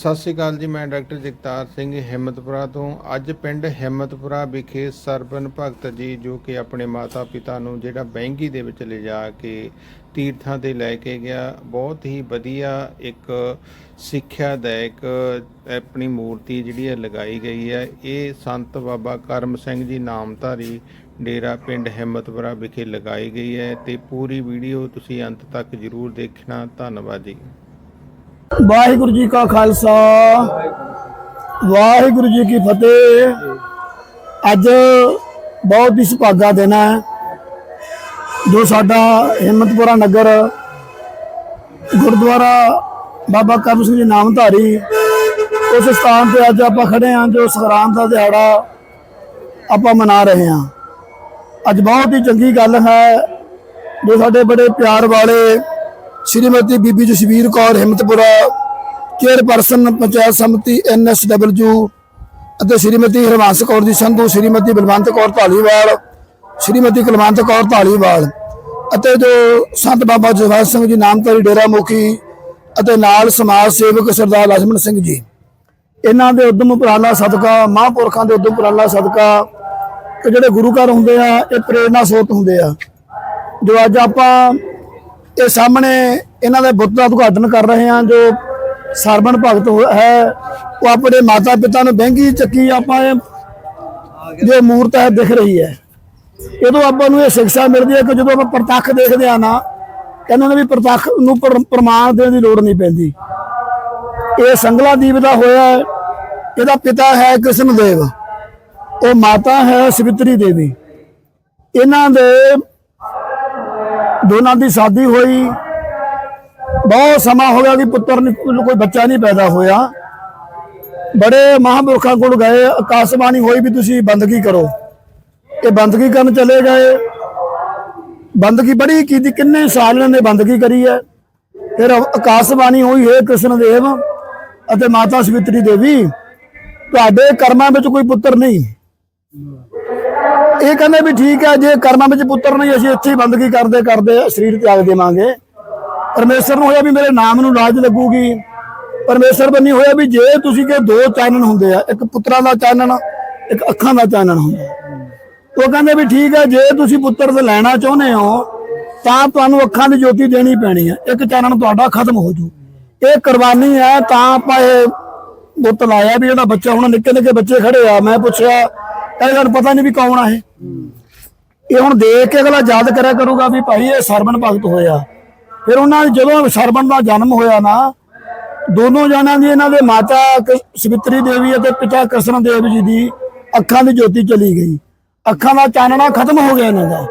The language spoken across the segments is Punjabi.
ਸਤਿ ਸ਼੍ਰੀ ਅਕਾਲ ਜੀ, ਮੈਂ ਡਾਕਟਰ ਜਗਤਾਰ ਸਿੰਘ ਹਿੰਮਤਪੁਰਾ ਤੋਂ। ਅੱਜ ਪਿੰਡ ਹਿੰਮਤਪੁਰਾ ਵਿਖੇ ਸਰਬਨ ਭਗਤ ਜੀ, ਜੋ ਕਿ ਆਪਣੇ ਮਾਤਾ ਪਿਤਾ ਨੂੰ ਜਿਹੜਾ ਬੈਂਗੀ ਦੇ ਵਿੱਚ ਲਿਜਾ ਕੇ ਤੀਰਥਾਂ ਤੇ ਲੈ ਕੇ ਗਿਆ, ਬਹੁਤ ਹੀ ਵਧੀਆ ਇੱਕ ਸਿੱਖਿਆਦਾਇਕ ਆਪਣੀ ਮੂਰਤੀ ਜਿਹੜੀ ਹੈ ਲਗਾਈ ਗਈ ਹੈ। ਇਹ ਸੰਤ ਬਾਬਾ ਕਰਮ ਸਿੰਘ ਜੀ ਨਾਮਧਾਰੀ ਡੇਰਾ ਪਿੰਡ ਹਿੰਮਤਪੁਰਾ ਵਿਖੇ ਲਗਾਈ ਗਈ ਹੈ ਤੇ ਪੂਰੀ ਵੀਡੀਓ ਤੁਸੀਂ ਅੰਤ ਤੱਕ ਜ਼ਰੂਰ ਦੇਖਣਾ। ਧੰਨਵਾਦ ਜੀ। ਵਾਹਿਗੁਰੂ ਜੀ ਕਾ ਖਾਲਸਾ, ਵਾਹਿਗੁਰੂ ਜੀ ਕੀ ਫਤਿਹ। ਅੱਜ ਬਹੁਤ ਹੀ ਸੁਭਾਗਾ ਦਿਨ ਹੈ, ਜੋ ਸਾਡਾ ਹਿੰਮਤਪੁਰਾ ਨਗਰ, ਗੁਰਦੁਆਰਾ ਬਾਬਾ ਕਰਮ ਸਿੰਘ ਜੀ ਨਾਮਧਾਰੀ, ਉਸ ਸਥਾਨ ਤੇ ਅੱਜ ਆਪਾਂ ਖੜੇ ਹਾਂ, ਜੋ ਸੰਗਰਾਮ ਦਾ ਦਿਹਾੜਾ ਆਪਾਂ ਮਨਾ ਰਹੇ ਹਾਂ। ਅੱਜ ਬਹੁਤ ਹੀ ਚੰਗੀ ਗੱਲ ਹੈ, ਜੋ ਸਾਡੇ ਬੜੇ ਪਿਆਰ ਵਾਲੇ ਸ਼੍ਰੀਮਤੀ ਬੀਬੀ ਜਸਵੀਰ ਕੌਰ ਹਿੰਮਤਪੁਰਾ ਚੇਅਰਪਰਸਨ ਪੰਚਾਇਤ ਸਮਿਤੀ ਐਨਐਸਡਬਲਯੂ ਅਤੇ ਸ਼੍ਰੀਮਤੀ ਹਰਵੰਸ ਕੌਰ ਦੀ ਸੰਧੂ, ਸ਼੍ਰੀਮਤੀ ਬਲਵੰਤ ਕੌਰ ਢਾਲੀਵਾਲ, ਸ਼੍ਰੀਮਤੀ ਕੁਲਵੰਤ ਕੌਰ ਢਾਲੀਵਾਲ ਅਤੇ ਜੋ ਸੰਤ ਬਾਬਾ ਜਵਾਹਰ ਸਿੰਘ ਜੀ ਨਾਮਧਾਰੀ ਡੇਰਾ ਮੁਖੀ ਅਤੇ ਨਾਲ ਸਮਾਜ ਸੇਵਕ ਸਰਦਾਰ ਲਛਮਣ ਸਿੰਘ ਜੀ। ਇਹਨਾਂ ਦੇ ਉਦਮ ਉਪਰਾਲਾ ਸਦਕਾ, ਮਹਾਂਪੁਰਖਾਂ ਦੇ ਉਦਮ ਉਪਰਾਲਾ ਸਦਕਾ ਕਿ ਜਿਹੜੇ ਗੁਰੂ ਘਰ ਹੁੰਦੇ ਆ, ਇਹ ਪ੍ਰੇਰਣਾ ਸਰੋਤ ਹੁੰਦੇ ਆ। ਜੋ ਅੱਜ ਆਪਾਂ ਇਹ ਸਾਹਮਣੇ ਇਹਨਾਂ ਦੇ ਬੁੱਤ ਦਾ ਉਦਘਾਟਨ ਕਰ ਰਹੇ ਹਾਂ, ਜੋ ਸਰਬਣ ਭਗਤ ਹੈ ਉਹ ਆਪਣੇ ਮਾਤਾ ਪਿਤਾ ਨੂੰ ਬਹਿੰਗੀ ਚੱਕੀ ਆਪਾਂ ਜੋ ਮੂਰਤ ਹੈ ਦਿਖ ਰਹੀ ਹੈ। ਇਹਦੋਂ ਆਪਾਂ ਨੂੰ ਇਹ ਸਿੱਖਿਆ ਮਿਲਦੀ ਹੈ ਕਿ ਜਦੋਂ ਆਪਾਂ ਪ੍ਰਤੱਖ ਦੇਖਦੇ ਆ ਨਾ, ਕਹਿੰਦੇ ਨੇ ਵੀ ਪ੍ਰਤੱਖ ਨੂੰ ਪ੍ਰ- ਪ੍ਰਮਾਣ ਦੇਣ ਦੀ ਲੋੜ ਨਹੀਂ ਪੈਂਦੀ। ਇਹ ਸੰਗਲਾ ਦੀਪ ਦਾ ਹੋਇਆ ਇਹਦਾ ਪਿਤਾ ਹੈ ਕ੍ਰਿਸ਼ਨ ਦੇਵ ਉਹ ਮਾਤਾ ਹੈ ਸਵਿਤਰੀ ਦੇਵੀ। ਇਹਨਾਂ ਦੇ ਦੋਨਾਂ ਦੀ ਸ਼ਾਦੀ ਹੋਈ। ਬਹੁਤ ਸਮਾਂ ਹੋ ਗਿਆ ਕਿ ਪੁੱਤਰ ਕੋਈ ਬੱਚਾ ਨਹੀਂ ਪੈਦਾ ਹੋਇਆ। ਬੜੇ ਮਹਾਂਪੁਰਖਾਂ ਕੋਲ ਗਏ। ਆਕਾਸ਼ਬਾਣੀ ਹੋਈ ਵੀ ਤੁਸੀਂ ਬੰਦਗੀ ਕਰੋ। ਇਹ ਬੰਦਗੀ ਕਰਨ ਚਲੇ ਗਏ। ਬੰਦਗੀ ਬੜੀ ਕੀਤੀ ਕਿੰਨੇ ਸਾਲ ਇਹਨਾਂ ਨੇ ਬੰਦਗੀ ਕਰੀ ਹੈ। ਫਿਰ ਆਕਾਸ਼ਬਾਣੀ ਹੋਈ, ਹੈ ਕ੍ਰਿਸ਼ਨ ਦੇਵ ਅਤੇ ਮਾਤਾ ਸਵਿਤਰੀ ਦੇਵੀ, ਤੁਹਾਡੇ ਕਰਮਾਂ ਵਿੱਚ ਕੋਈ ਪੁੱਤਰ ਨਹੀਂ। ਇਹ ਕਹਿੰਦੇ ਵੀ ਠੀਕ ਹੈ, ਜੇ ਕਰਮਾਂ ਵਿੱਚ ਪੁੱਤਰ ਨਹੀਂ, ਅਸੀਂ ਇੱਥੇ ਹੀ ਬੰਦਗੀ ਕਰਦੇ ਕਰਦੇ, ਸਰੀਰ ਤਿਆਗ ਦੇਵਾਂਗੇ। ਪਰਮੇਸ਼ਰ ਨੂੰ ਹੋਇਆ ਵੀ ਮੇਰੇ ਨਾਮ ਨੂੰ ਲਾਜ ਲੱਗੂਗੀ। ਪਰਮੇਸ਼ਰ ਬੰਨੀ ਹੋਇਆ ਵੀ ਜੇ ਤੁਸੀਂ ਕਿ ਦੋ ਚਾਨਣ ਹੁੰਦੇ ਆ, ਇੱਕ ਪੁੱਤਰਾਂ ਦਾ ਚਾਨਣ, ਇੱਕ ਅੱਖਾਂ ਦਾ ਚਾਨਣ ਹੁੰਦਾ। ਉਹ ਕਹਿੰਦੇ ਵੀ ਠੀਕ ਹੈ, ਜੇ ਤੁਸੀਂ ਪੁੱਤਰ ਤੇ ਲੈਣਾ ਚਾਹੁੰਦੇ ਹੋ, ਤਾਂ ਤੁਹਾਨੂੰ ਅੱਖਾਂ ਦੀ ਜੋਤੀ ਦੇਣੀ ਪੈਣੀ ਹੈ। ਇੱਕ ਚਾਨਣ ਤੁਹਾਡਾ ਖਤਮ ਹੋ ਜੂ। ਇਹ ਕੁਰਬਾਨੀ ਹੈ, ਤਾਂ ਆਪਾਂ ਇਹ ਬੁੱਤ ਲਾਇਆ ਵੀ ਜਿਹੜਾ ਬੱਚਾ ਹੁਣ ਨਿੱਕੇ ਨਿੱਕੇ ਬੱਚੇ ਖੜੇ ਆ। ਮੈਂ ਪੁੱਛਿਆ ਇਹ ਨੂੰ ਪਤਾ ਨਹੀਂ ਵੀ ਕੌਣ ਆ ਇਹ। ਇਹ ਹੁਣ ਦੇਖ ਕੇ ਅਗਲਾ ਯਾਦ ਕਰਿਆ ਕਰੂਗਾ ਵੀ ਭਾਈ ਇਹ ਸਰਬਣ ਭਗਤ ਹੋਇਆ ਫਿਰ ਉਹਨਾਂ ਜਦੋਂ ਸਰਬਣ ਦਾ ਜਨਮ ਹੋਇਆ ਨਾ, ਦੋਨੋਂ ਜਣਾਂ ਦੀ ਇਹਨਾਂ ਦੇ ਮਾਤਾ ਸਵਿਤਰੀ ਦੇਵੀ ਅਤੇ ਪਿਤਾ ਕ੍ਰਿਸ਼ਨ ਦੇਵ ਜੀ ਦੀ ਅੱਖਾਂ ਦੀ ਜੋਤੀ ਚਲੀ ਗਈ। ਅੱਖਾਂ ਦਾ ਚਾਨਣਾ ਖਤਮ ਹੋ ਗਿਆ ਇਹਨਾਂ ਦਾ।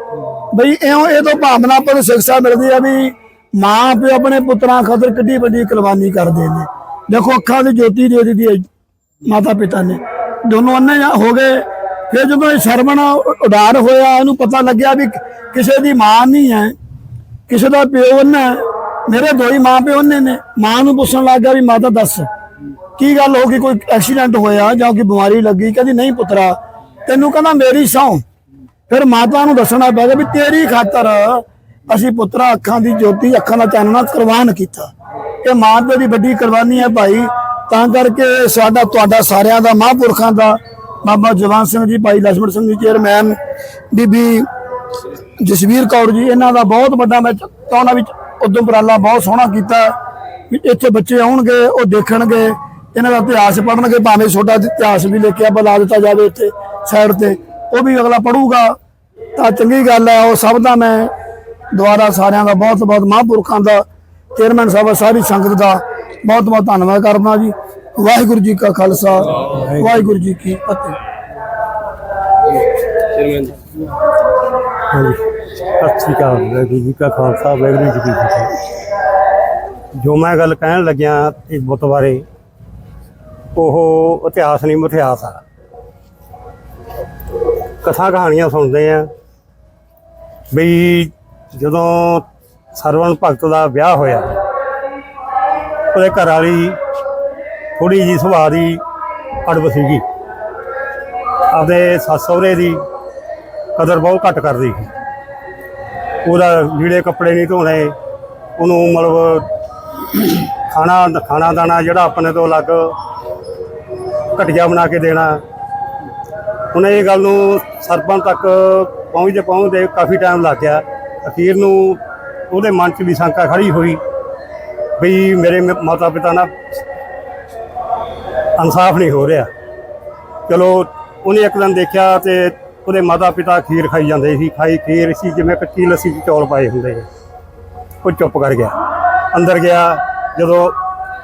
ਬਈ ਇਉਂ ਇਹ ਤੋਂ ਭਾਵਨਾ ਆਪਾਂ ਨੂੰ ਸਿੱਖਿਆ ਮਿਲਦੀ ਆ ਵੀ ਮਾਂ ਪਿਓ ਆਪਣੇ ਪੁੱਤਰਾਂ ਖਾਤਰ ਕਿੱਡੀ ਵੱਡੀ ਕੁਰਬਾਨੀ ਕਰਦੇ ਨੇ। ਦੇਖੋ ਅੱਖਾਂ ਦੀ ਜੋਤੀ ਦੇ ਦਿੱਤੀ ਮਾਤਾ ਪਿਤਾ ਨੇ। ਦੋਨੋਂ ਅੰਨੇ ਹੋ ਗਏ। ਫਿਰ ਜਦੋਂ ਇਹ ਸ਼ਰਮਣ ਉਡਾਰ ਹੋਇਆ ਇਹਨੂੰ ਪਤਾ ਲੱਗਿਆ ਵੀ ਕਿਸੇ ਦੀ ਮਾਂ ਨਹੀਂ ਹੈ, ਕਿਸੇ ਦਾ ਪਿਓ ਉਹਨੇ ਮੇਰੇ ਦੋ ਹੀ ਮਾਂ ਪਿਓ ਉਹਨੇ ਨੇ। ਮਾਂ ਨੂੰ ਪੁੱਛਣ ਲੱਗ ਗਿਆ ਵੀ ਮਾਤਾ ਦੱਸ, ਕੀ ਗੱਲ ਹੋ ਗਈ? ਕੋਈ ਐਕਸੀਡੈਂਟ ਹੋਇਆ ਜਾਂ ਕੋਈ ਬਿਮਾਰੀ ਲੱਗੀ? ਕਹਿੰਦੀ, ਨਹੀਂ ਪੁੱਤਰਾ, ਤੈਨੂੰ ਕਹਿੰਦਾ ਮੇਰੀ ਸਹੁੰ। ਫਿਰ ਮਾਤਾ ਨੂੰ ਦੱਸਣਾ ਪੈ ਗਿਆ ਵੀ ਤੇਰੀ ਖਾਤਰ ਅਸੀਂ ਪੁੱਤਰਾ ਅੱਖਾਂ ਦੀ ਜੋਤੀ, ਅੱਖਾਂ ਦਾ ਚਾਨਣਾ ਕੁਰਬਾਨ ਕੀਤਾ। ਇਹ ਮਾਂ ਪਿਓ ਦੀ ਵੱਡੀ ਕੁਰਬਾਨੀ ਹੈ ਭਾਈ। ਤਾਂ ਕਰਕੇ ਸਾਡਾ, ਤੁਹਾਡਾ ਸਾਰਿਆਂ ਦਾ ਮਹਾਂਪੁਰਖਾਂ ਦਾ ਬਾਬਾ ਜਵਾਨ ਸਿੰਘ ਜੀ, ਭਾਈ ਲਛਮਣ ਸਿੰਘ ਜੀ, ਚੇਅਰਮੈਨ, ਬੀਬੀ ਜਸਵੀਰ ਕੌਰ ਜੀ, ਇਹਨਾਂ ਦਾ ਬਹੁਤ ਵੱਡਾ ਮੈਂ ਚਾਹੁੰਦਾ ਵਿੱਚ ਉਦਮਪੁਰਾਲਾ ਬਹੁਤ ਸੋਹਣਾ ਕੀਤਾ ਇੱਥੇ ਬੱਚੇ ਆਉਣਗੇ, ਉਹ ਦੇਖਣਗੇ, ਇਹਨਾਂ ਦਾ ਇਤਿਹਾਸ ਪੜ੍ਹਨਗੇ, ਭਾਵੇਂ ਛੋਟਾ ਇਤਿਹਾਸ ਵੀ ਲਿਖਿਆ, ਬੁਲਾ ਦਿੱਤਾ ਜਾਵੇ ਇੱਥੇ ਸਾਈਡ ਤੇ, ਉਹ ਵੀ ਅਗਲਾ ਪੜੂਗਾ ਤਾਂ ਚੰਗੀ ਗੱਲ ਹੈ, ਉਹ ਸਭ ਦਾ ਮੈਂ ਦੁਆਰਾ ਸਾਰਿਆਂ ਦਾ ਬਹੁਤ ਬਹੁਤ ਮਹਾਂਪੁਰਖਾਂ ਦਾ, ਚੇਅਰਮੈਨ ਸਾਹਿਬ, ਸਾਰੀ ਸੰਗਤ ਦਾ ਬਹੁਤ ਬਹੁਤ ਧੰਨਵਾਦ ਕਰਦਾ ਜੀ। ਵਾਹਿਗੁਰੂ ਜੀ ਕਾ ਖਾਲਸਾ ਵਾਹਿਗੁਰੂ ਜੀ ਕੀ ਫਤਿਹ। ਹਾਂਜੀ। ਸਤਿ ਸ਼੍ਰੀ ਅਕਾਲ ਵਾਹਿਗੁਰੂ ਜੀ ਕਾ ਖਾਲਸਾ ਵਾਹਿਗੁਰੂ ਜੀ ਕੀ ਫਤਿਹ। ਜੋ ਮੈਂ ਗੱਲ ਕਹਿਣ ਲੱਗਿਆ ਇਸ ਬੁੱਤ ਬਾਰੇ ਉਹ ਇਤਿਹਾਸ ਨਹੀਂ ਮਿਥਿਹਾਸ ਆ। ਕਥਾ ਕਹਾਣੀਆਂ ਸੁਣਦੇ ਆ ਵੀ ਜਦੋਂ ਸਰਵਣ ਭਗਤ ਦਾ ਵਿਆਹ ਹੋਇਆ ਉਹਦੇ ਘਰ ਵਾਲੀ ਥੋੜੀ ਜੀ ਸੁਭਾਅ ਦੀ ਅੜਬ ਸੀਗੀ। ਆਪਦੇ ਸੱਸ ਸਹੁਰੇ ਦੀ ਕਦਰ ਬਹੁਤ ਘੱਟ ਕਰਦੀ ਸੀ। ਉਹਦਾ ਲੀੜੇ ਕੱਪੜੇ ਨਹੀਂ ਧੋਣੇ ਉਹਨੂੰ ਮਤਲਬ ਖਾਣਾ ਖਾਣਾ ਦਾਣਾ ਜਿਹੜਾ ਆਪਣੇ ਤੋਂ ਅਲੱਗ ਘਟੀਆ ਬਣਾ ਕੇ ਦੇਣਾ। ਉਹਨੇ ਇਹ ਗੱਲ ਨੂੰ ਸਰਪੰਚ ਤੱਕ ਪਹੁੰਚਦੇ ਪਹੁੰਚਦੇ ਕਾਫੀ ਟਾਈਮ ਲੱਗ ਗਿਆ। ਅਖੀਰ ਨੂੰ ਉਹਦੇ ਮਨ 'ਚ ਵੀ ਸ਼ੰਕਾ ਖੜੀ ਹੋਈ ਵੀ ਮੇਰੇ ਮਾਤਾ ਪਿਤਾ ਨਾਲ ਇਨਸਾਫ ਨਹੀਂ ਹੋ ਰਿਹਾ। ਚਲੋ, ਉਹਨੇ ਇੱਕ ਦਿਨ ਦੇਖਿਆ ਤੇ ਉਹਦੇ ਮਾਤਾ ਪਿਤਾ ਖੀਰ ਖਾਈ ਜਾਂਦੇ ਸੀ, ਖਾਈ ਖੀਰ ਸੀ, ਜਿਵੇਂ ਕੱਚੀ ਲੱਸੀ 'ਚ ਚੌਲ ਪਾਏ ਹੁੰਦੇ ਨੇ ਉਹ ਚੁੱਪ ਕਰ ਗਿਆ। ਅੰਦਰ ਗਿਆ, ਜਦੋਂ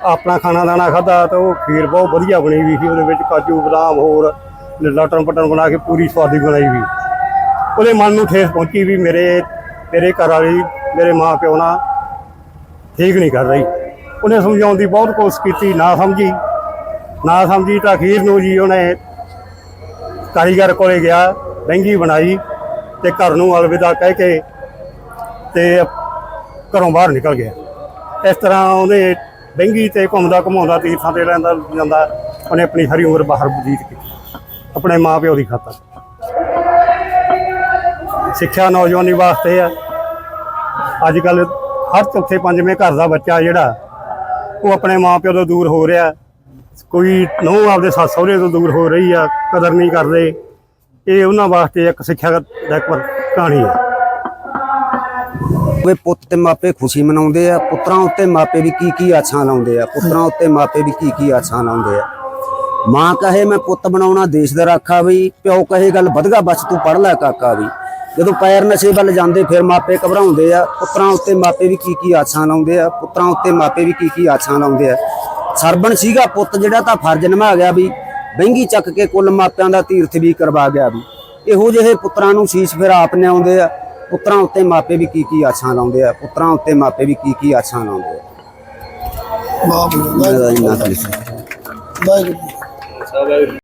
ਆਪਣਾ ਖਾਣਾ ਦਾਣਾ ਖਾਧਾ ਤਾਂ ਉਹ ਖੀਰ ਬਹੁਤ ਵਧੀਆ ਬਣੀ ਵੀ ਸੀ, ਉਹਦੇ ਵਿੱਚ ਕਾਜੂ, ਬਦਾਮ ਹੋਰ ਲਟਣ ਪਟਣ ਬਣਾ ਕੇ ਪੂਰੀ ਸਵਾਦੀ ਬਣਾਈ ਵੀ। ਉਹਦੇ ਮਨ ਨੂੰ ਠੇਸ ਪਹੁੰਚੀ ਵੀ ਮੇਰੇ ਮੇਰੇ ਘਰ ਵਾਲੀ, ਮੇਰੇ ਮਾਂ ਪਿਓ ਨਾਲ ਠੀਕ ਨਹੀਂ ਕਰ ਰਹੀ। ਉਹਨੇ ਸਮਝਾਉਣ ਦੀ ਬਹੁਤ ਕੋਸ਼ਿਸ਼ ਕੀਤੀ, ਨਾ ਸਮਝੀ। ਨਾ ਸਮਝੀ ਤਾਂ ਅਖੀਰ ਨੂੰ ਜੀ ਉਹਨੇ ਕਾਰੀਗਰ ਕੋਲੇ ਗਿਆ ਮਹਿੰਗੀ ਬਣਾਈ ਤੇ ਘਰ ਨੂੰ ਅਲਵਿਦਾ ਕਹਿ ਕੇ ਤੇ ਘਰੋਂ ਬਾਹਰ ਨਿਕਲ ਗਿਆ। ਇਸ ਤਰ੍ਹਾਂ ਉਹਨੇ ਡੰਗੀ ਤੇ ਘੁੰਮਦਾ ਘੁਮਾਉਂਦਾ ਤੀਰਥਾਂ ਤੇ ਲੈਂਦਾ ਜਾਂਦਾ, ਉਹਨੇ ਆਪਣੀ ਸਾਰੀ ਉਮਰ ਬਾਹਰ ਬਤੀਤ ਕੀਤੀ। ਆਪਣੇ ਮਾਪਿਓ ਦੀ ਖਾਤਰ। ਸਿੱਖਿਆ ਨੌਜਵਾਨੀ ਵਾਸਤੇ ਆ। ਅੱਜ ਕੱਲ ਹਰ ਚੌਥੇ ਪੰਜਵੇਂ ਘਰ ਦਾ ਬੱਚਾ ਜਿਹੜਾ, ਉਹ ਆਪਣੇ ਮਾਪਿਓ ਤੋਂ ਦੂਰ ਹੋ ਰਿਹਾ। ਕੋਈ ਨੂੰਹ ਆਪਦੇ ਸੱਸ ਸਹੁਰੇ ਤੋਂ ਦੂਰ ਹੋ ਰਹੀ ਆ, ਕਦਰ ਨਹੀਂ ਕਰਦੇ। ਇਹ ਉਹਨਾਂ ਵਾਸਤੇ ਇੱਕ ਸਿੱਖਿਆ ਦਾ ਇੱਕ ਕਹਾਣੀ ਹੈ ਵੇ ਪੁੱਤ ਤੇ ਮਾਪੇ ਖੁਸ਼ੀ ਮਨਾਉਂਦੇ ਆ, ਪੁੱਤਰਾਂ ਉੱਤੇ ਮਾਪੇ ਵੀ ਕੀ ਕੀ ਆਛਾਂ ਲਾਉਂਦੇ ਆ, ਪੁੱਤਰਾਂ ਉੱਤੇ ਮਾਪੇ ਵੀ ਕੀ ਕੀ ਆਛਾਂ ਲਾਉਂਦੇ ਆ। ਮਾਂ ਕਹੇ, ਮੈਂ ਪੁੱਤ ਬਣਾਉਣਾ ਦੇਸ਼ ਦਾ ਰਾਖਾ ਵੀ ਪਿਓ ਕਹੇ, ਗੱਲ ਵਧਗਾ, ਬਸ ਤੂੰ ਪੜ ਲੈ ਕਾਕਾ ਵੀ। ਜਦੋਂ ਪੈਰ ਨਸ਼ੇ ਵੱਲ ਜਾਂਦੇ, ਫਿਰ ਮਾਪੇ ਘਬਰਾਉਂਦੇ ਆ। ਪੁੱਤਰਾਂ ਉੱਤੇ ਮਾਪੇ ਵੀ ਕੀ ਕੀ ਆਛਾਂ ਲਾਉਂਦੇ ਆ, ਪੁੱਤਰਾਂ ਉੱਤੇ ਮਾਪੇ ਵੀ ਕੀ ਕੀ ਆਛਾਂ ਲਾਉਂਦੇ ਆ। ਸਰਬਣ ਸੀਗਾ ਪੁੱਤ ਜਿਹੜਾ ਤਾਂ ਫਰਜ਼ ਨਿਭਾ ਗਿਆ ਵੀ ਬਹਿੰਗੀ ਚੱਕ ਕੇ ਕੁੱਲ ਮਾਪਿਆਂ ਦਾ ਤੀਰਥ ਵੀ ਕਰਵਾ ਗਿਆ ਵੀ। ਇਹੋ ਜਿਹੇ ਪੁੱਤਰਾਂ ਨੂੰ ਸੀਸ ਫਿਰ ਆਪ ਨੇ ਆਉਂਦੇ ਆ। ਪੁੱਤਰਾਂ ਉੱਤੇ ਮਾਪੇ ਵੀ ਕੀ ਕੀ ਆਛਾਂ ਲਾਉਂਦੇ ਆ। ਪੁੱਤਰਾਂ ਉੱਤੇ ਮਾਪੇ ਵੀ ਕੀ ਕੀ ਆਛਾਂ ਲਾਉਂਦੇ ਆ। ਵਾਹ ਮੇਰਾ ਇੰਨਾ ਕੁ ਲਿਖਿਆ। ਵਾਹਿਗੁਰੂ।